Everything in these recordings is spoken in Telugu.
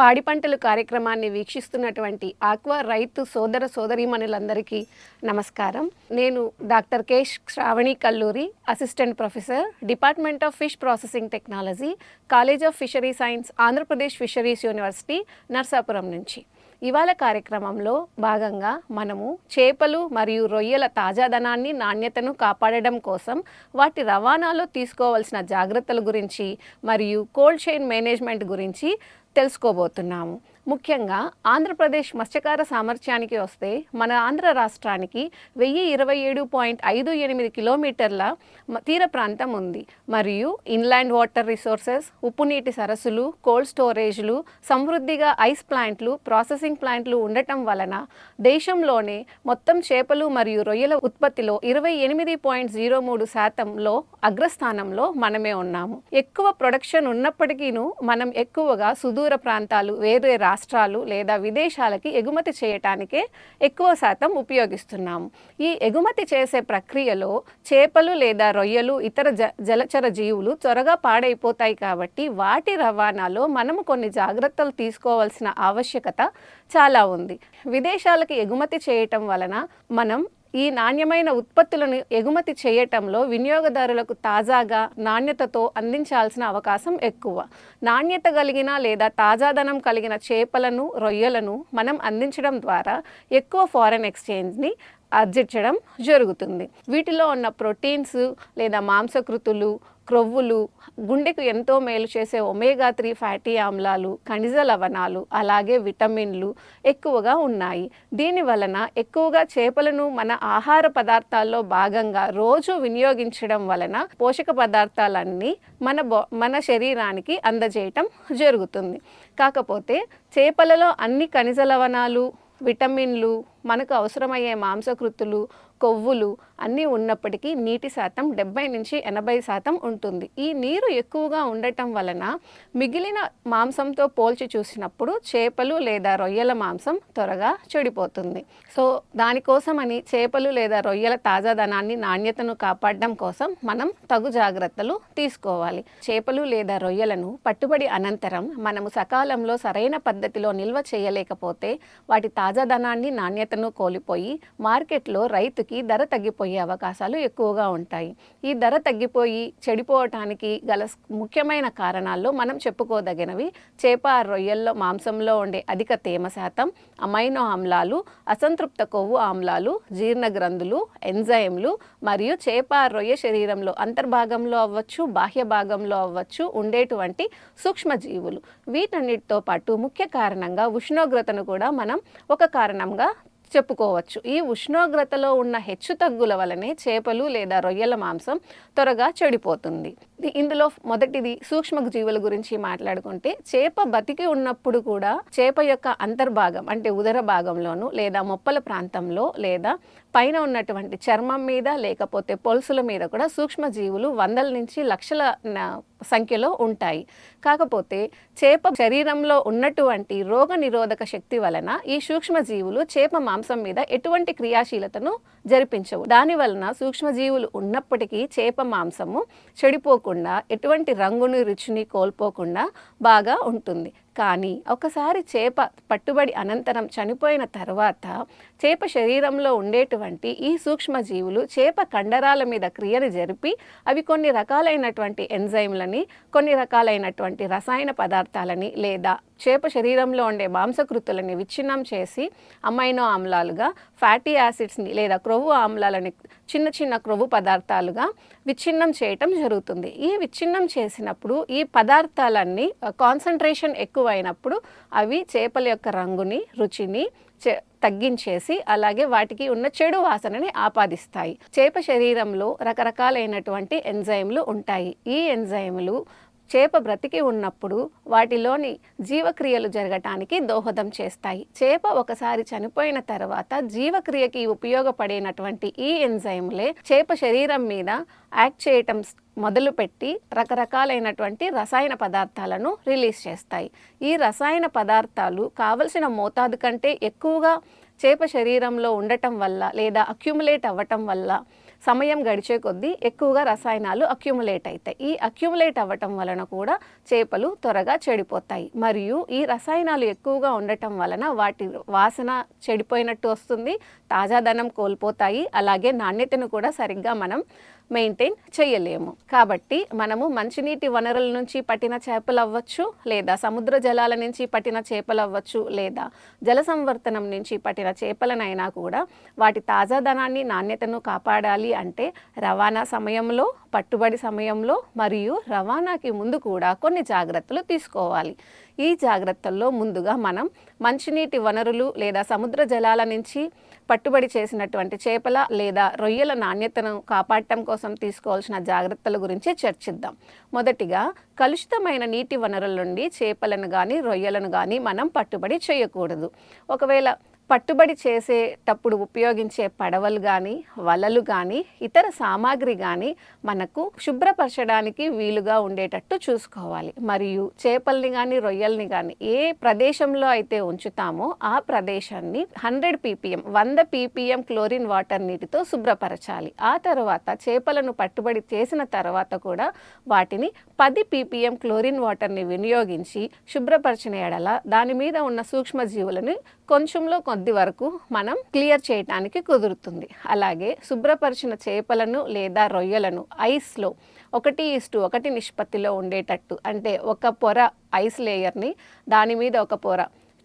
పాడి పంటలు కార్యక్రమాన్ని వీక్షిస్తున్నటువంటి ఆక్వా రైతు సోదర సోదరీమణులందరికీ నమస్కారం. నేను doctor cash Sravani Kalluri assistant professor department of fish processing technology college of fishery science Andhra Pradesh fisheries university Narsapuram నుంచి. ఇవాళ కార్యక్రమంలో భాగంగా మనము చేపలు మరియు రొయ్యల తాజాదనాన్ని నాణ్యతను కాపాడడం కోసం వాటి రవాణాలో తీసుకోవాల్సిన జాగ్రత్తల గురించి మరియు కోల్డ్ చైన్ మేనేజ్మెంట్ గురించి తెలుసుకోబోతున్నాము. ముఖ్యంగా ఆంధ్రప్రదేశ్ మత్స్యకార సామర్థ్యానికి వస్తే మన ఆంధ్ర రాష్ట్రానికి వెయ్యి ఇరవై ఏడు పాయింట్ ఐదు ఎనిమిది కిలోమీటర్ల తీర ప్రాంతం ఉంది. మరియు ఇన్లాండ్ వాటర్ రిసోర్సెస్ ఉప్పునీటి సరస్సులు కోల్డ్ స్టోరేజ్లు సమృద్ధిగా ఐస్ ప్లాంట్లు ప్రాసెసింగ్ ప్లాంట్లు ఉండటం వలన దేశంలోనే మొత్తం చేపలు మరియు రొయ్యల ఉత్పత్తిలో ఇరవై ఎనిమిది పాయింట్ జీరో మూడు శాతంలో అగ్రస్థానంలో మనమే ఉన్నాము. ఎక్కువ ప్రొడక్షన్ ఉన్నప్పటికీను మనం ఎక్కువగా సుదూర ప్రాంతాలు వేరే రాష్ట్రాలు లేదా విదేశాలకి ఎగుమతి చేయటానికే ఎక్కువ శాతం ఉపయోగిస్తున్నాము. ఈ ఎగుమతి చేసే ప్రక్రియలో చేపలు లేదా రొయ్యలు ఇతర జ జలచర జీవులు త్వరగా పాడైపోతాయి కాబట్టి వాటి రవాణాలో మనము కొన్ని జాగ్రత్తలు తీసుకోవాల్సిన ఆవశ్యకత చాలా ఉంది. విదేశాలకి ఎగుమతి చేయటం వలన మనం ఈ నాణ్యమైన ఉత్పత్తులను ఎగుమతి చేయటంలో వినియోగదారులకు తాజాగా నాణ్యతతో అందించాల్సిన అవకాశం ఎక్కువ. నాణ్యత కలిగిన లేదా తాజాదనం కలిగిన చేపలను రొయ్యలను మనం అందించడం ద్వారా ఎక్కువ ఫారెన్ ఎక్స్చేంజ్ని అర్జించడం జరుగుతుంది. వీటిలో ఉన్న ప్రోటీన్స్ లేదా మాంసకృతులు క్రొవ్వులు గుండెకు ఎంతో మేలు చేసే ఒమేగా త్రీ ఫ్యాటీ ఆమ్లాలు ఖనిజ లవణాలు అలాగే విటమిన్లు ఎక్కువగా ఉన్నాయి. దీని వలన ఎక్కువగా చేపలను మన ఆహార పదార్థాల్లో భాగంగా రోజు వినియోగించడం వలన పోషక పదార్థాలన్నీ మన బో మన శరీరానికి అందజేయటం జరుగుతుంది. కాకపోతే చేపలలో అన్ని ఖనిజ లవణాలు విటమిన్లు మనకు అవసరమయ్యే మాంసకృతులు కొవ్వులు అన్నీ ఉన్నప్పటికీ నీటి శాతం డెబ్బై నుంచి ఎనభై శాతం ఉంటుంది. ఈ నీరు ఎక్కువగా ఉండటం వలన మిగిలిన మాంసంతో పోల్చి చూసినప్పుడు చేపలు లేదా రొయ్యల మాంసం త్వరగా చెడిపోతుంది. సో దానికోసమని చేపలు లేదా రొయ్యల తాజాదనాన్ని నాణ్యతను కాపాడడం కోసం మనం తగు జాగ్రత్తలు తీసుకోవాలి. చేపలు లేదా రొయ్యలను పట్టుబడి అనంతరం మనము సకాలంలో సరైన పద్ధతిలో నిల్వ చేయలేకపోతే వాటి తాజాదనాన్ని నాణ్యత నాణ్యతను కోల్పోయి మార్కెట్లో రైతుకి ధర తగ్గిపోయే అవకాశాలు ఎక్కువగా ఉంటాయి. ఈ ధర తగ్గిపోయి చెడిపోవటానికి గల ముఖ్యమైన కారణాల్లో మనం చెప్పుకోదగినవి చేప రొయ్యల్లో మాంసంలో ఉండే అధిక తేమ శాతం అమైనో ఆమ్లాలు అసంతృప్త కొవ్వు ఆమ్లాలు జీర్ణ గ్రంథులు ఎంజైమ్లు మరియు చేప రొయ్య శరీరంలో అంతర్భాగంలో అవ్వచ్చు బాహ్య భాగంలో అవ్వచ్చు ఉండేటువంటి సూక్ష్మజీవులు. వీటన్నిటితో పాటు ముఖ్య కారణంగా ఉష్ణోగ్రతను కూడా మనం ఒక కారణంగా చెప్పుకోవచ్చు. ఈ ఉష్ణోగ్రతలో ఉన్న హెచ్చు తగ్గుల వలనే చేపలు లేదా రొయ్యల మాంసం త్వరగా చెడిపోతుంది. ఇందులో మొదటిది సూక్ష్మ జీవుల గురించి మాట్లాడుకుంటే చేప బతికి ఉన్నప్పుడు కూడా చేప యొక్క అంతర్భాగం అంటే ఉదర భాగంలోను లేదా మొప్పల ప్రాంతంలో లేదా పైన ఉన్నటువంటి చర్మం మీద లేకపోతే పొలుసుల మీద కూడా సూక్ష్మ జీవులు వందల నుంచి లక్షల న- సంఖ్యలో ఉంటాయి. కాకపోతే చేప శరీరంలో ఉన్నటువంటి రోగ నిరోధక శక్తి వలన ఈ సూక్ష్మజీవులు చేప మాంసం మీద ఎటువంటి క్రియాశీలతను జరిపించవు. దాని వలన సూక్ష్మజీవులు ఉన్నప్పటికీ చేప మాంసము చెడిపోకుండా ఎటువంటి రంగుని రుచిని కోల్పోకుండా బాగా ఉంటుంది. కానీ ఒకసారి చేప పట్టుబడి అనంతరం చనిపోయిన తర్వాత చేప శరీరంలో ఉండేటువంటి ఈ సూక్ష్మజీవులు చేప కండరాల మీద క్రియను జరిపి అవి కొన్ని రకాలైనటువంటి ఎంజైమ్లని కొన్ని రకాలైనటువంటి రసాయన పదార్థాలని లేదా చేప శరీరంలో ఉండే మాంసకృతులని విచ్ఛిన్నం చేసి అమైనో ఆమ్లాలుగా ఫ్యాటీ యాసిడ్స్ని లేదా క్రొవ్వు ఆమ్లాలని చిన్న చిన్న క్రొవ్వు పదార్థాలుగా విచ్ఛిన్నం చేయటం జరుగుతుంది. ఈ విచ్ఛిన్నం చేసినప్పుడు ఈ పదార్థాలన్నీ కాన్సన్ట్రేషన్ ఎక్కువైనప్పుడు అవి చేపల యొక్క రంగుని రుచిని తగ్గించేసి అలాగే వాటికి ఉన్న చెడు వాసనని ఆపాదిస్తాయి. చేప శరీరంలో రకరకాలైనటువంటి ఎంజైమ్లు ఉంటాయి. ఈ ఎంజైమ్లు చేప బ్రతికి ఉన్నప్పుడు వాటిలోని జీవక్రియలు జరగటానికి దోహదం చేస్తాయి. చేప ఒకసారి చనిపోయిన తర్వాత జీవక్రియకి ఉపయోగపడేనటువంటి ఈ ఎంజైమ్లే చేప శరీరం మీద యాక్ట్ చేయటం మొదలుపెట్టి రకరకాలైనటువంటి రసాయన పదార్థాలను రిలీజ్ చేస్తాయి. ఈ రసాయన పదార్థాలు కావలసిన మోతాదు కంటే ఎక్కువగా చేప శరీరంలో ఉండటం వల్ల లేదా అక్యుములేట్ అవ్వటం వల్ల సమయం గడిచే కొద్దీ ఎక్కువగా రసాయనాలు అక్యుములేట్ అవుతాయి ఈ అక్యుములేట్ అవ్వటం వలన కూడా చేపలు త్వరగా చెడిపోతాయి. మరియు ఈ రసాయనాలు ఎక్కువగా ఉండటం వలన వాటి వాసన చెడిపోయినట్టు వస్తుంది తాజాదనం కోల్పోతాయి అలాగే నాణ్యతను కూడా సరిగ్గా మనం మెయింటైన్ చేయలేము. కాబట్టి మనము మంచినీటి వనరుల నుంచి పట్టిన చేపలు అవ్వచ్చు లేదా సముద్ర జలాల నుంచి పట్టిన చేపలు అవ్వచ్చు లేదా జల సంవర్ధనం నుంచి పట్టిన చేపలనైనా కూడా వాటి తాజాదనాన్ని నాణ్యతను కాపాడాలి అంటే రవాణా సమయంలో పట్టుబడి సమయంలో మరియు రవాణాకి ముందు కూడా కొన్ని జాగ్రత్తలు తీసుకోవాలి. ఈ జాగ్రత్తల్లో ముందుగా మనం మంచినీటి వనరులు లేదా సముద్ర జలాల నుంచి పట్టుబడి చేసినటువంటి చేపల లేదా రొయ్యల నాణ్యతను కాపాడటం కోసం తీసుకోవాల్సిన జాగ్రత్తల గురించి చర్చిద్దాం. మొదటిగా కలుషితమైన నీటి వనరుల నుండి చేపలను కానీ రొయ్యలను కానీ మనం పట్టుబడి చేయకూడదు. ఒకవేళ పట్టుబడి చేసేటప్పుడు ఉపయోగించే పడవలు కానీ వలలు కానీ ఇతర సామాగ్రి కానీ మనకు శుభ్రపరచడానికి వీలుగా ఉండేటట్టు చూసుకోవాలి. మరియు చేపల్ని కానీ రొయ్యల్ని కానీ ఏ ప్రదేశంలో అయితే ఉంచుతామో ఆ ప్రదేశాన్ని హండ్రెడ్ పీపీఎం వంద పీపీఎం క్లోరిన్ వాటర్ నీటితో శుభ్రపరచాలి. ఆ తర్వాత చేపలను పట్టుబడి చేసిన తర్వాత కూడా వాటిని పది పీపీఎం క్లోరిన్ వాటర్ని వినియోగించి శుభ్రపరిచిన ఎడల దాని మీద ఉన్న సూక్ష్మజీవులను కొంచెంలో కొద్ది వరకు మనం క్లియర్ చేయటానికి కుదురుతుంది. అలాగే శుభ్రపరిచిన చేపలను లేదా రొయ్యలను ఐస్లో ఒకటి ఇస్టు ఒకటి నిష్పత్తిలో ఉండేటట్టు. అంటే ఒక పొర ఐస్ లేయర్ని దాని మీద ఒక పొర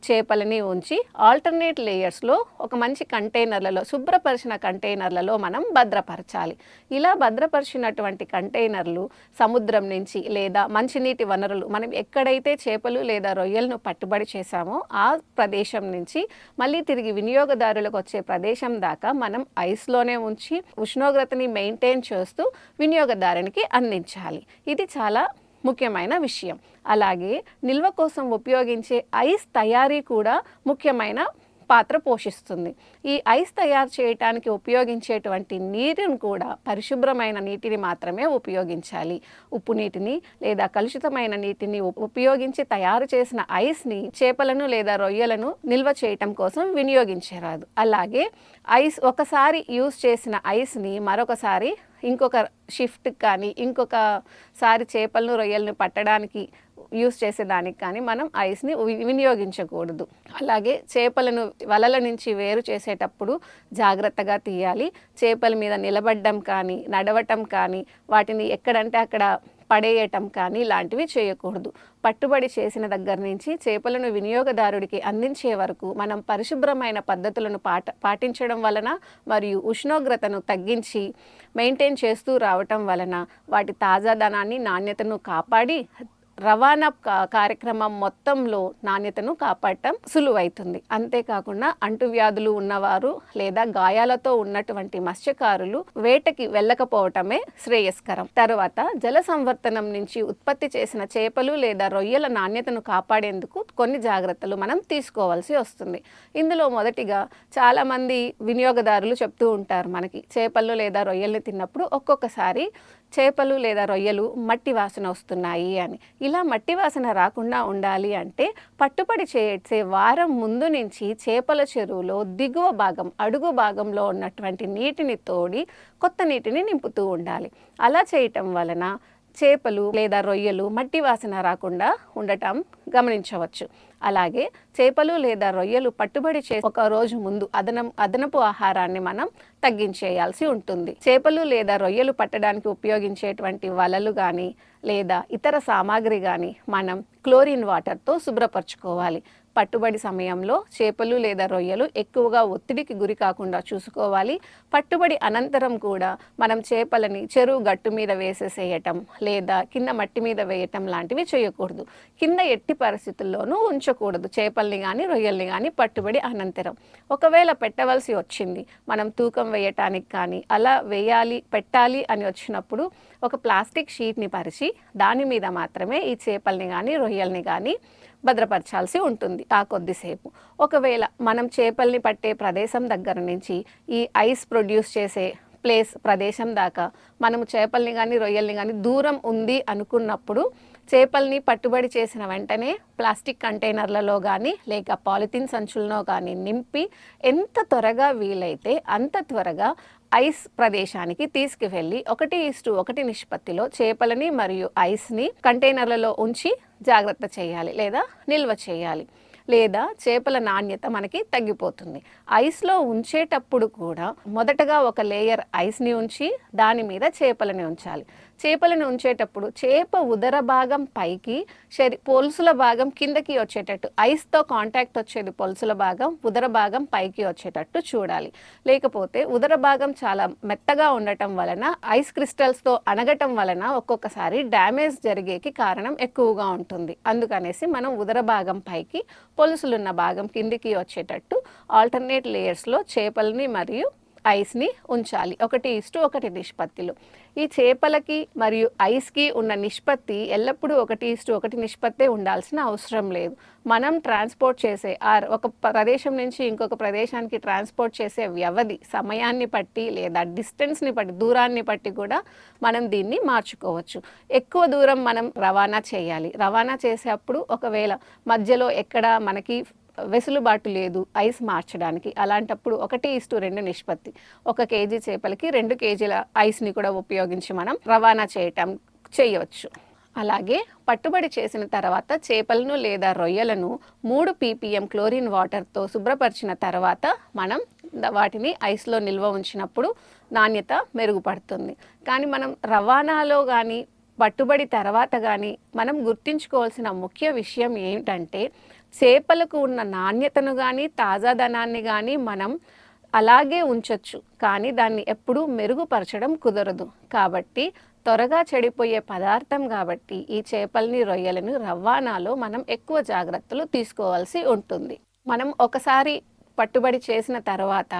చేపలని ఉంచి ఆల్టర్నేట్ లేయర్స్లో ఒక మంచి కంటైనర్లలో శుభ్రపరిచిన కంటైనర్లలో మనం భద్రపరచాలి. ఇలా భద్రపరిచినటువంటి కంటైనర్లు సముద్రం నుంచి లేదా మంచినీటి వనరులు మనం ఎక్కడైతే చేపలు లేదా రొయ్యలను పట్టుబడి చేశామో ఆ ప్రదేశం నుంచి మళ్ళీ తిరిగి వినియోగదారులకు వచ్చే ప్రదేశం దాకా మనం ఐస్లోనే ఉంచి ఉష్ణోగ్రతని మెయింటైన్ చేస్తూ వినియోగదారునికి అందించాలి. ఇది చాలా ముఖ్యమైన విషయం. అలాగే నిల్వ కోసం ఉపయోగించే ఐస్ తయారీ కూడా ముఖ్యమైన పాత్ర పోషిస్తుంది. ఈ ఐస్ తయారు చేయటానికి ఉపయోగించేటువంటి నీరును కూడా పరిశుభ్రమైన నీటిని మాత్రమే ఉపయోగించాలి. ఉప్పు నీటిని లేదా కలుషితమైన నీటిని ఉపయోగించి తయారు చేసిన ఐస్ని చేపలను లేదా రొయ్యలను నిల్వ చేయటం కోసం వినియోగించరాదు. అలాగే ఐస్ ఒకసారి యూస్ చేసిన ఐస్ని మరొకసారి ఇంకొక షిఫ్ట్ కానీ ఇంకొకసారి చేపలను రొయ్యలను పట్టడానికి యూస్ చేసేదానికి కానీ మనం ఐస్ని వి- వినియోగించకూడదు. అలాగే చేపలను వలల నుంచి వేరు చేసేటప్పుడు జాగ్రత్తగా తీయాలి. చేపల మీద నిలబడడం కానీ నడవటం కానీ వాటిని ఎక్కడంటే అక్కడ పడేయటం కానీ ఇలాంటివి చేయకూడదు. పట్టుబడి చేసిన దగ్గర నుంచి చేపలను వినియోగదారుడికి అందించే వరకు మనం పరిశుభ్రమైన పద్ధతులను పాట పాటించడం వలన మరియు ఉష్ణోగ్రతను తగ్గించి మెయింటైన్ చేస్తూ రావటం వలన వాటి తాజాదనాన్ని నాణ్యతను కాపాడి రవాణా కా- కార్యక్రమం మొత్తంలో నాణ్యతను కాపాడటం సులువైతుంది. అంతేకాకుండా అంటువ్యాధులు ఉన్నవారు లేదా గాయాలతో ఉన్నటువంటి మత్స్యకారులు వేటకి వెళ్ళకపోవటమే శ్రేయస్కరం. తర్వాత జల సంవర్ధనం నుంచి ఉత్పత్తి చేసిన చేపలు లేదా రొయ్యల నాణ్యతను కాపాడేందుకు కొన్ని జాగ్రత్తలు మనం తీసుకోవాల్సి వస్తుంది. ఇందులో మొదటిగా చాలామంది వినియోగదారులు చెప్తూ ఉంటారు మనకి చేపలు లేదా రొయ్యల్ని తిన్నప్పుడు ఒక్కొక్కసారి చేపలు లేదా రొయ్యలు మట్టి వాసన వస్తున్నాయి అని. ఇలా మట్టి వాసన రాకుండా ఉండాలి అంటే పట్టుబడి చేసే వారం ముందు నుంచి చేపల చెరువులో దిగువ భాగం అడుగు భాగంలో ఉన్నటువంటి నీటిని తోడి కొత్త నీటిని నింపుతూ ఉండాలి. అలా చేయటం వలన చేపలు లేదా రొయ్యలు మట్టి వాసన రాకుండా ఉండటం గమనించవచ్చు. అలాగే చేపలు లేదా రొయ్యలు పట్టుబడి చే ఒక రోజు ముందు అదనం అదనపు ఆహారాన్ని మనం తగ్గించేయాల్సి ఉంటుంది. చేపలు లేదా రొయ్యలు పట్టడానికి ఉపయోగించేటువంటి వలలు కానీ లేదా ఇతర సామాగ్రి కానీ మనం క్లోరిన్ వాటర్తో శుభ్రపరచుకోవాలి. పట్టుబడి సమయంలో చేపలు లేదా రొయ్యలు ఎక్కువగా ఒత్తిడికి గురి కాకుండా చూసుకోవాలి. పట్టుబడి అనంతరం కూడా మనం చేపలని చెరువు గట్టు మీద వేసేసేయటం లేదా కింద మట్టి మీద వేయటం లాంటివి చేయకూడదు. కింద ఎట్టి పరిస్థితుల్లోనూ ఉంచకూడదు. చేపల్ని కానీ రొయ్యల్ని కానీ పట్టుబడి అనంతరం. ఒకవేళ పెట్టవలసి వచ్చింది మనం తూకం వేయటానికి కానీ అలా వేయాలి పెట్టాలి అని వచ్చినప్పుడు ఒక ప్లాస్టిక్ షీట్ని పరిచి దాని మీద మాత్రమే ఈ చేపల్ని కానీ రొయ్యల్ని కానీ భద్రపరచాల్సి ఉంటుంది. ఆ కొద్దిసేపు. ఒకవేళ మనం చేపల్ని పట్టే ప్రదేశం దగ్గర నుంచి ఈ ఐస్ ప్రొడ్యూస్ చేసే ప్లేస్ ప్రదేశం దాకా మనము చేపల్ని కానీ రొయ్యల్ని కానీ దూరం ఉంది అనుకున్నప్పుడు చేపల్ని పట్టుబడి చేసిన వెంటనే ప్లాస్టిక్ కంటైనర్లలో కానీ లేక పాలిథిన్ సంచుల్లో కానీ నింపి ఎంత త్వరగా వీలైతే అంత త్వరగా ఐస్ ప్రదేశానికి తీసుకువెళ్ళి ఒకటి ఇస్టు ఒకటి నిష్పత్తిలో చేపలని మరియు ఐస్ని కంటైనర్లలో ఉంచి జాగ్రత్త చేయాలి లేదా నిల్వ చేయాలి. లేదా చేపల నాణ్యత మనకి తగ్గిపోతుంది. ఐస్లో ఉంచేటప్పుడు కూడా మొదటగా ఒక లేయర్ ఐస్ని ఉంచి దాని మీద చేపలని ఉంచాలి. చేపలను ఉంచేటప్పుడు చేప ఉదర భాగం పైకి శరీ పొలుసుల భాగం కిందకి వచ్చేటట్టు ఐస్తో కాంటాక్ట్ వచ్చేది పొలుసుల భాగం ఉదర భాగం పైకి వచ్చేటట్టు చూడాలి. లేకపోతే ఉదర భాగం చాలా మెత్తగా ఉండటం వలన ఐస్ క్రిస్టల్స్తో అనగటం వలన ఒక్కొక్కసారి డ్యామేజ్ జరిగేకి కారణం ఎక్కువగా ఉంటుంది. అందుకనేసి మనం ఉదర భాగం పైకి పొలుసులున్న భాగం కిందికి వచ్చేటట్టు ఆల్టర్నేట్ లేయర్స్లో చేపల్ని మరియు ఐస్ని ఉంచాలి. ఒకటి ఇస్టు ఒకటి నిష్పత్తిలో. ఈ చేపలకి మరియు ఐస్కి ఉన్న నిష్పత్తి ఎల్లప్పుడూ ఒకటి ఇస్టు ఒకటి నిష్పత్తే ఉండాల్సిన అవసరం లేదు. మనం ట్రాన్స్పోర్ట్ చేసే ఆర్ ఒక ప్రదేశం నుంచి ఇంకొక ప్రదేశానికి ట్రాన్స్పోర్ట్ చేసే వ్యవధి సమయాన్ని బట్టి లేదా డిస్టెన్స్ని బట్టి దూరాన్ని బట్టి కూడా మనం దీన్ని మార్చుకోవచ్చు. ఎక్కువ దూరం మనం రవాణా చేయాలి. రవాణా చేసేటప్పుడు ఒకవేళ మధ్యలో ఎక్కడ మనకి వెసులుబాటు లేదు ఐస్ మార్చడానికి. అలాంటప్పుడు ఒకటి ఇస్టు రెండు నిష్పత్తి. ఒక కేజీ చేపలకి రెండు కేజీల ఐస్ని కూడా ఉపయోగించి మనం రవాణా చేయటం చేయవచ్చు. అలాగే పట్టుబడి చేసిన తర్వాత చేపలను లేదా రొయ్యలను మూడు పీపీఎం క్లోరిన్ వాటర్తో శుభ్రపరిచిన తర్వాత మనం వాటిని ఐస్లో నిల్వ ఉంచినప్పుడు నాణ్యత మెరుగుపడుతుంది. కానీ మనం రవాణాలో కానీ పట్టుబడి తర్వాత కానీ మనం గుర్తుంచుకోవాల్సిన ముఖ్య విషయం ఏమిటంటే చేపలకు ఉన్న నాణ్యతను కానీ తాజాదనాన్ని కానీ మనం అలాగే ఉంచొచ్చు. కానీ దాన్ని ఎప్పుడూ మెరుగుపరచడం కుదరదు. కాబట్టి త్వరగా చెడిపోయే పదార్థం కాబట్టి ఈ చేపల్ని రొయ్యలను రవాణాలో మనం ఎక్కువ జాగ్రత్తలు తీసుకోవాల్సి ఉంటుంది. మనం ఒకసారి పట్టుబడి చేసిన తర్వాత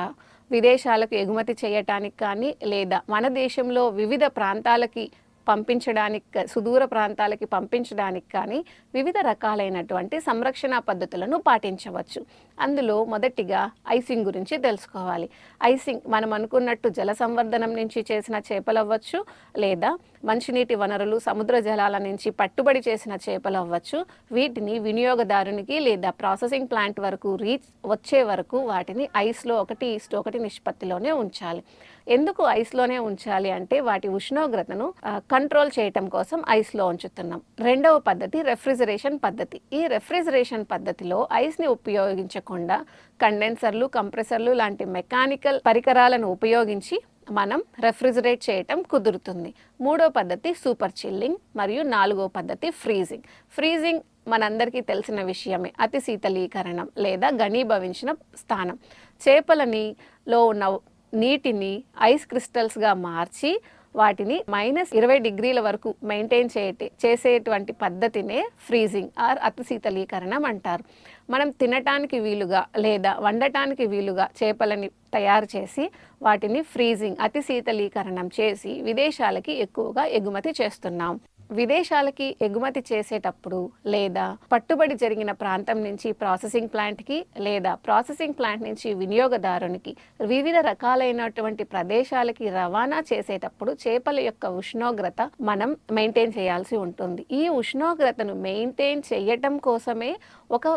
విదేశాలకు ఎగుమతి చేయటానికి కానీ లేదా మన దేశంలో వివిధ ప్రాంతాలకి పంపించడానికి సుదూర ప్రాంతాలకి పంపించడానికి కానీ వివిధ రకాలైనటువంటి సంరక్షణ పద్ధతులను పాటించవచ్చు. అందులో మొదటిగా ఐసింగ్ గురించి తెలుసుకోవాలి. ఐసింగ్ మనం అనుకున్నట్టు జల సంవర్ధనం నుంచి చేసిన చేపలు అవ్వచ్చు లేదా మంచినీటి వనరులు సముద్ర జలాల నుంచి పట్టుబడి చేసిన చేపలు అవ్వచ్చు వీటిని వినియోగదారునికి లేదా ప్రాసెసింగ్ ప్లాంట్ వరకు రీచ్ వచ్చే వరకు వాటిని ఐస్లో ఒకటి ఈస్ట్ ఒకటి నిష్పత్తిలోనే ఉంచాలి. ఎందుకు ఐస్లోనే ఉంచాలి అంటే వాటి ఉష్ణోగ్రతను కంట్రోల్ చేయటం కోసం ఐస్లో ఉంచుతున్నాం. రెండవ పద్ధతి రెఫ్రిజరేషన్ పద్ధతి. ఈ రెఫ్రిజరేషన్ పద్ధతిలో ఐస్ని ఉపయోగించకుండా కండెన్సర్లు కంప్రెసర్లు లాంటి మెకానికల్ పరికరాలను ఉపయోగించి మనం రెఫ్రిజరేట్ చేయటం కుదురుతుంది. మూడో పద్ధతి సూపర్ చిల్లింగ్ మరియు నాలుగో పద్ధతి ఫ్రీజింగ్. ఫ్రీజింగ్ మనందరికీ తెలిసిన విషయమే అతి శీతలీకరణం లేదా ఘనీభవించిన స్థానం. చేపలని లో ఉన్న నీటిని ఐస్ క్రిస్టల్స్గా మార్చి వాటిని మైనస్ ఇరవై డిగ్రీల వరకు మెయింటైన్ చేయటే చేసేటువంటి పద్ధతినే ఫ్రీజింగ్ ఆర్ అతి శీతలీకరణం అంటారు. మనం తినటానికి వీలుగా లేదా వండటానికి వీలుగా చేపలని తయారు చేసి వాటిని ఫ్రీజింగ్ అతి శీతలీకరణం చేసి విదేశాలకి ఎక్కువగా ఎగుమతి చేస్తున్నాం. విదేశాలకి ఎగుమతి చేసేటప్పుడు లేదా పట్టుబడి జరిగిన ప్రాంతం నుంచి ప్రాసెసింగ్ ప్లాంట్కి లేదా ప్రాసెసింగ్ ప్లాంట్ నుంచి వినియోగదారునికి వివిధ రకాలైనటువంటి ప్రదేశాలకి రవాణా చేసేటప్పుడు చేపల యొక్క ఉష్ణోగ్రత మనం మెయింటైన్ చేయాల్సి ఉంటుంది. ఈ ఉష్ణోగ్రతను మెయింటైన్ చేయటం కోసమే ఒక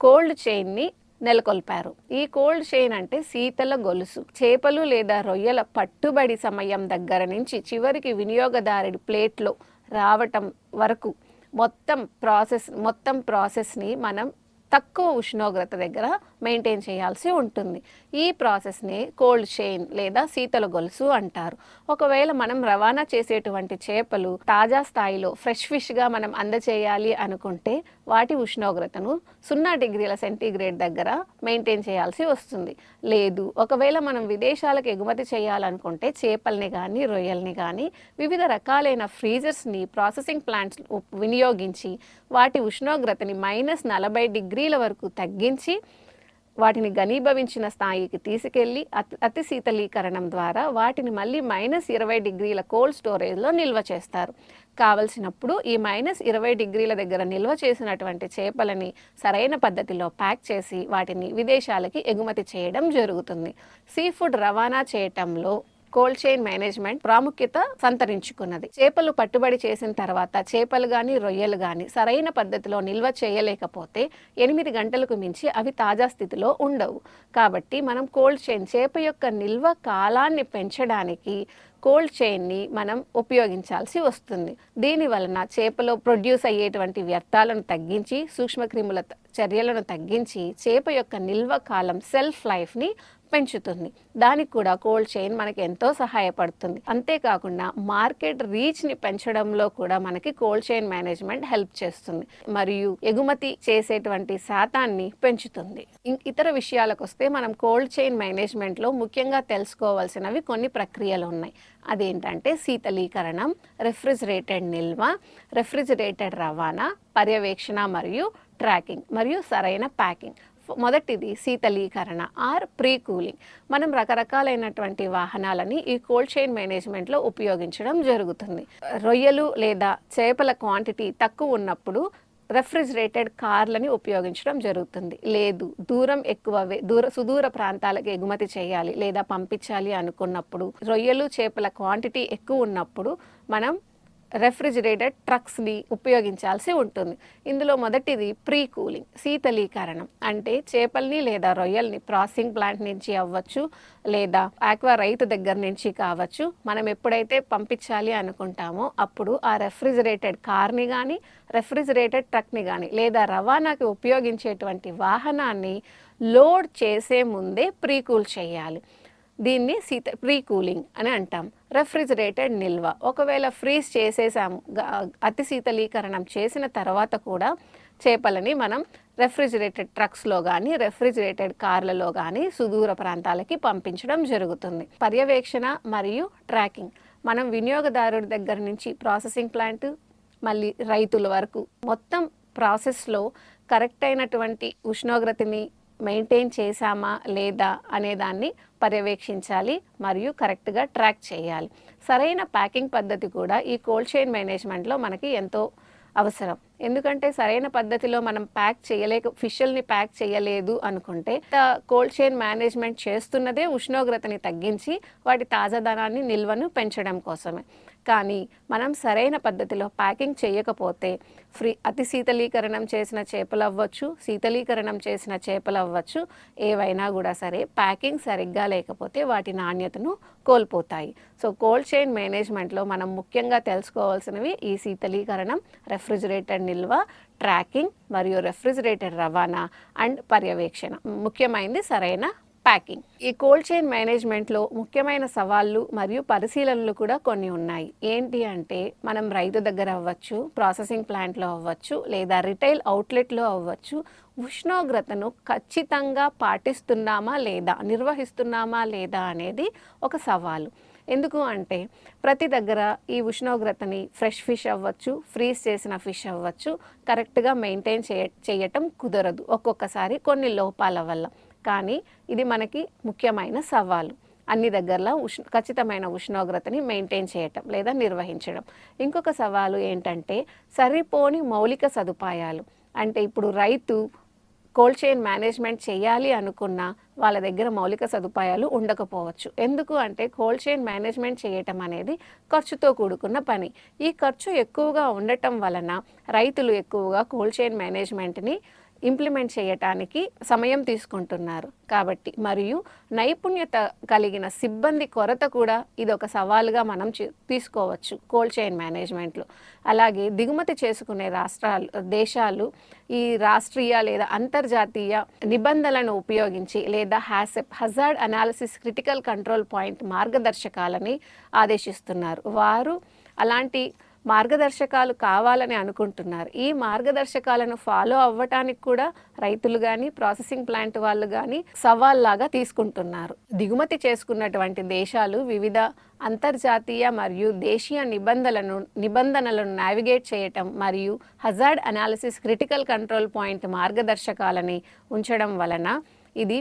కోల్డ్ చైన్ని నెలకొల్పారు. ఈ కోల్డ్ చైన్ అంటే శీతల గొలుసు. చేపలు లేదా రొయ్యల పట్టుబడి సమయం దగ్గర నుంచి చివరికి వినియోగదారుడి ప్లేట్లో రావటం వరకు మొత్తం ప్రాసెస్ మొత్తం ప్రాసెస్ని మనం తక్కువ ఉష్ణోగ్రత దగ్గర మెయింటైన్ చేయాల్సి ఉంటుంది. ఈ ప్రాసెస్ని కోల్డ్ చైన్ లేదా శీతల గొలుసు అంటారు. ఒకవేళ మనం రవాణా చేసేటువంటి చేపలు తాజా స్థాయిలో ఫ్రెష్ ఫిష్గా మనం అందచేయాలి అనుకుంటే వాటి ఉష్ణోగ్రతను సున్నా డిగ్రీల సెంటీగ్రేడ్ దగ్గర మెయింటైన్ చేయాల్సి వస్తుంది. లేదు ఒకవేళ మనం విదేశాలకు ఎగుమతి చేయాలనుకుంటే చేపల్ని కానీ రొయ్యల్ని కానీ వివిధ రకాలైన ఫ్రీజర్స్ని ప్రాసెసింగ్ ప్లాంట్స్ వినియోగించి వాటి ఉష్ణోగ్రతని మైనస్ నలభై డిగ్రీల వరకు తగ్గించి వాటిని ఘనీభవించిన స్థాయికి తీసుకెళ్ళి అతి శీతలీకరణం ద్వారా వాటిని మళ్ళీ మైనస్ ఇరవై డిగ్రీల కోల్డ్ స్టోరేజ్లో నిల్వ చేస్తారు. కావలసినప్పుడు ఈ మైనస్ ఇరవై డిగ్రీల దగ్గర నిల్వ చేసినటువంటి చేపలని సరైన పద్ధతిలో ప్యాక్ చేసి వాటిని విదేశాలకి ఎగుమతి చేయడం జరుగుతుంది. సీ ఫుడ్ రవాణా చేయటంలో కోల్డ్ చైన్ మేనేజ్మెంట్ ప్రాముఖ్యత సంతరించుకున్నది. చేపలు పట్టుబడి చేసిన తర్వాత చేపలు కానీ రొయ్యలు కానీ సరైన పద్ధతిలో నిల్వ చేయలేకపోతే ఎనిమిది గంటలకు మించి అవి తాజా స్థితిలో ఉండవు. కాబట్టి మనం కోల్డ్ చైన్ చేప యొక్క నిల్వ కాలాన్ని పెంచడానికి కోల్డ్ చైన్ని మనం ఉపయోగించాల్సి వస్తుంది. దీని వలన చేపలో ప్రొడ్యూస్ అయ్యేటువంటి వ్యర్థాలను తగ్గించి సూక్ష్మక్రిముల చర్యలను తగ్గించి చేప యొక్క నిల్వ కాలం సెల్ఫ్ లైఫ్ని పెంచుతుంది. దానికి కూడా కోల్డ్ చైన్ మనకి ఎంతో సహాయపడుతుంది. అంతేకాకుండా మార్కెట్ రీచ్ని పెంచడంలో కూడా మనకి కోల్డ్ చైన్ మేనేజ్మెంట్ హెల్ప్ చేస్తుంది. మరియు ఎగుమతి చేసేటువంటి శాతాన్ని పెంచుతుంది. ఇతర విషయాలకు వస్తే మనం కోల్డ్ చైన్ మేనేజ్మెంట్లో ముఖ్యంగా తెలుసుకోవాల్సినవి కొన్ని ప్రక్రియలు ఉన్నాయి. అదేంటంటే శీతలీకరణం రెఫ్రిజిరేటెడ్ నిల్వ రెఫ్రిజిరేటెడ్ రవాణా పర్యవేక్షణ మరియు ట్రాకింగ్ మరియు సరైన ప్యాకింగ్. మొదటిది శీతలీకరణ ఆర్ ప్రీ కూలింగ్ మనం రకరకాలైనటువంటి వాహనాలని ఈ కోల్డ్ చైన్ మేనేజ్మెంట్లో ఉపయోగించడం జరుగుతుంది. రొయ్యలు లేదా చేపల క్వాంటిటీ తక్కువ ఉన్నప్పుడు రెఫ్రిజిరేటెడ్ కార్లని ఉపయోగించడం జరుగుతుంది. లేదు దూరం ఎక్కువ దూర సుదూర ప్రాంతాలకు ఎగుమతి చేయాలి లేదా పంపించాలి అనుకున్నప్పుడు రొయ్యలు చేపల క్వాంటిటీ ఎక్కువ ఉన్నప్పుడు మనం రెఫ్రిజిరేటెడ్ ట్రక్స్ని ఉపయోగించాల్సి ఉంటుంది. ఇందులో మొదటిది ప్రీ కూలింగ్ శీతలీకరణం. అంటే చేపల్ని లేదా రొయ్యల్ని ప్రాసెసింగ్ ప్లాంట్ నుంచి అవ్వచ్చు లేదా ఆక్వా రైతు దగ్గర నుంచి కావచ్చు మనం ఎప్పుడైతే పంపించాలి అనుకుంటామో అప్పుడు ఆ రెఫ్రిజిరేటెడ్ కార్ని కానీ రెఫ్రిజిరేటెడ్ ట్రక్ని కానీ లేదా రవాణాకి ఉపయోగించేటువంటి వాహనాన్ని లోడ్ చేసే ముందే ప్రీ కూల్ చేయాలి. దీన్ని శీత ప్రీ కూలింగ్ అని అంటాం. రెఫ్రిజిరేటెడ్ నిల్వ. ఒకవేళ ఫ్రీజ్ చేసేసాము అతి శీతలీకరణం చేసిన తర్వాత కూడా చేపలని మనం రెఫ్రిజిరేటెడ్ ట్రక్స్లో కానీ రెఫ్రిజిరేటెడ్ కార్లలో కానీ సుదూర ప్రాంతాలకి పంపించడం జరుగుతుంది. పర్యవేక్షణ మరియు ట్రాకింగ్. మనం వినియోగదారుడి దగ్గర నుంచి ప్రాసెసింగ్ ప్లాంట్ మళ్ళీ రైతుల వరకు మొత్తం ప్రాసెస్లో కరెక్ట్ అయినటువంటి ఉష్ణోగ్రతని మెయింటైన్ చేశామా లేదా అనేదాన్ని పర్యవేక్షించాలి మరియు కరెక్ట్గా ట్రాక్ చేయాలి. సరైన ప్యాకింగ్ పద్ధతి కూడా ఈ కోల్డ్ చైన్ మేనేజ్మెంట్లో మనకి ఎంతో అవసరం. ఎందుకంటే సరైన పద్ధతిలో మనం ప్యాక్ చేయలేక ఫిషల్ని ప్యాక్ చేయలేదు అనుకుంటే కోల్డ్ చైన్ మేనేజ్మెంట్ చేస్తున్నదే ఉష్ణోగ్రతని తగ్గించి వాటి తాజాదనాన్ని నిల్వను పెంచడం కోసమే. కానీ మనం సరైన పద్ధతిలో ప్యాకింగ్ చేయకపోతే ఫ్రీ అతి శీతలీకరణం చేసిన చేపలు అవ్వచ్చు శీతలీకరణం చేసిన చేపలు అవ్వచ్చు ఏవైనా కూడా సరే ప్యాకింగ్ సరిగ్గా లేకపోతే వాటి నాణ్యతను కోల్పోతాయి. సో కోల్డ్ చైన్ మేనేజ్మెంట్లో మనం ముఖ్యంగా తెలుసుకోవాల్సినవి ఈ శీతలీకరణం రెఫ్రిజిరేటర్ నిల్వ ట్రాకింగ్ మరియు రెఫ్రిజిరేటర్ రవాణా అండ్ పర్యవేక్షణ. ముఖ్యమైనది సరైన ప్యాకింగ్. ఈ కోల్డ్ చైన్ మేనేజ్మెంట్లో ముఖ్యమైన సవాళ్ళు మరియు పరిశీలనలు కూడా కొన్ని ఉన్నాయి. ఏంటి అంటే మనం రైతు దగ్గర అవ్వచ్చు ప్రాసెసింగ్ ప్లాంట్లో అవ్వచ్చు లేదా రిటైల్ అవుట్లెట్లో అవ్వచ్చు ఉష్ణోగ్రతను ఖచ్చితంగా పాటిస్తున్నామా లేదా నిర్వహిస్తున్నామా లేదా అనేది ఒక సవాలు. ఎందుకు అంటే ప్రతి దగ్గర ఈ ఉష్ణోగ్రతని ఫ్రెష్ ఫిష్ అవ్వచ్చు ఫ్రీజ్ చేసిన ఫిష్ అవ్వచ్చు కరెక్ట్గా మెయింటైన్ చేయ చేయటం కుదరదు ఒక్కొక్కసారి కొన్ని లోపాల వల్ల. కానీ ఇది మనకి ముఖ్యమైన సవాలు. అన్ని దగ్గరలో ఉష్ణ ఖచ్చితమైన ఉష్ణోగ్రతని మెయింటైన్ చేయటం లేదా నిర్వహించడం. ఇంకొక సవాలు ఏంటంటే సరిపోని మౌలిక సదుపాయాలు. అంటే ఇప్పుడు రైతు కోల్డ్ చైన్ మేనేజ్మెంట్ చేయాలి అనుకున్న వాళ్ళ దగ్గర మౌలిక సదుపాయాలు ఉండకపోవచ్చు. ఎందుకు అంటే కోల్డ్ చైన్ మేనేజ్మెంట్ చేయటం అనేది ఖర్చుతో కూడుకున్న పని. ఈ ఖర్చు ఎక్కువగా ఉండటం వలన రైతులు ఎక్కువగా కోల్డ్ చైన్ మేనేజ్మెంట్ని ఇంప్లిమెంట్ చేయటానికి సమయం తీసుకుంటున్నారు. కాబట్టి మరియు నైపుణ్యత కలిగిన సిబ్బంది కొరత కూడా ఇది ఒక సవాలుగా మనం తీసుకోవచ్చు కోల్డ్ చైన్ మేనేజ్మెంట్లో. అలాగే దిగుమతి చేసుకునే రాష్ట్రాలు దేశాలు ఈ రాష్ట్రీయ లేదా అంతర్జాతీయ నిబంధనలను ఉపయోగించి లేదా HACCP hazard analysis critical control point మార్గదర్శకాలని ఆదేశిస్తున్నారు. వారు అలాంటి మార్గదర్శకాలు కావాలని అనుకుంటున్నారు. ఈ మార్గదర్శకాలను ఫాలో అవ్వటానికి కూడా రైతులు కానీ ప్రాసెసింగ్ ప్లాంట్ వాళ్ళు కానీ సవాల్లాగా తీసుకుంటున్నారు. దిగుమతి చేసుకున్నటువంటి దేశాలు వివిధ అంతర్జాతీయ మరియు దేశీయ నిబంధనలను నిబంధనలను నావిగేట్ చేయటం మరియు hazard analysis critical control point మార్గదర్శకాలని ఉంచడం వలన ఇది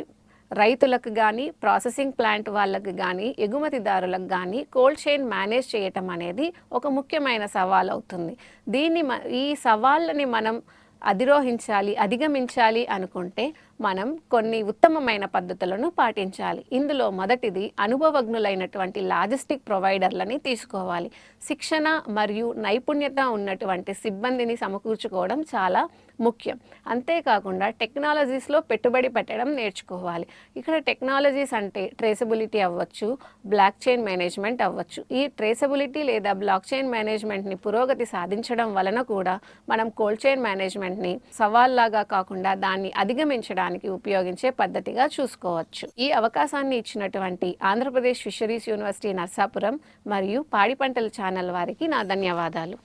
రైతులకు కానీ ప్రాసెసింగ్ ప్లాంట్ వాళ్ళకు కానీ ఎగుమతిదారులకు కానీ కోల్డ్ చైన్ మేనేజ్ చేయటం అనేది ఒక ముఖ్యమైన సవాల్ అవుతుంది దీన్ని మ- ఈ సవాళ్ళని మనం అధిరోహించాలి అధిగమించాలి అనుకుంటే మనం కొన్ని ఉత్తమమైన పద్ధతులను పాటించాలి. ఇందులో మొదటిది అనుభవజ్ఞులైనటువంటి లాజిస్టిక్ ప్రొవైడర్లని తీసుకోవాలి. శిక్షణ మరియు నైపుణ్యత ఉన్నటువంటి సిబ్బందిని సమకూర్చుకోవడం చాలా ముఖ్యం. అంతేకాకుండా టెక్నాలజీస్లో పెట్టుబడి పెట్టడం నేర్చుకోవాలి. ఇక్కడ టెక్నాలజీస్ అంటే ట్రేసబిలిటీ అవ్వచ్చు బ్లాక్ చైన్ మేనేజ్మెంట్ అవ్వచ్చు. ఈ ట్రేసబిలిటీ లేదా బ్లాక్ చైన్ మేనేజ్మెంట్ని పురోగతి సాధించడం వలన కూడా మనం కోల్డ్ చైన్ మేనేజ్మెంట్ని సవాల్లాగా కాకుండా దాన్ని అధిగమించడానికి ఉపయోగించే పద్ధతిగా చూసుకోవచ్చు. ఈ అవకాశాన్ని ఇచ్చినటువంటి ఆంధ్రప్రదేశ్ ఫిషరీస్ యూనివర్సిటీ నర్సాపురం మరియు పాడి పంటల ఛానల్ వారికి నా ధన్యవాదాలు.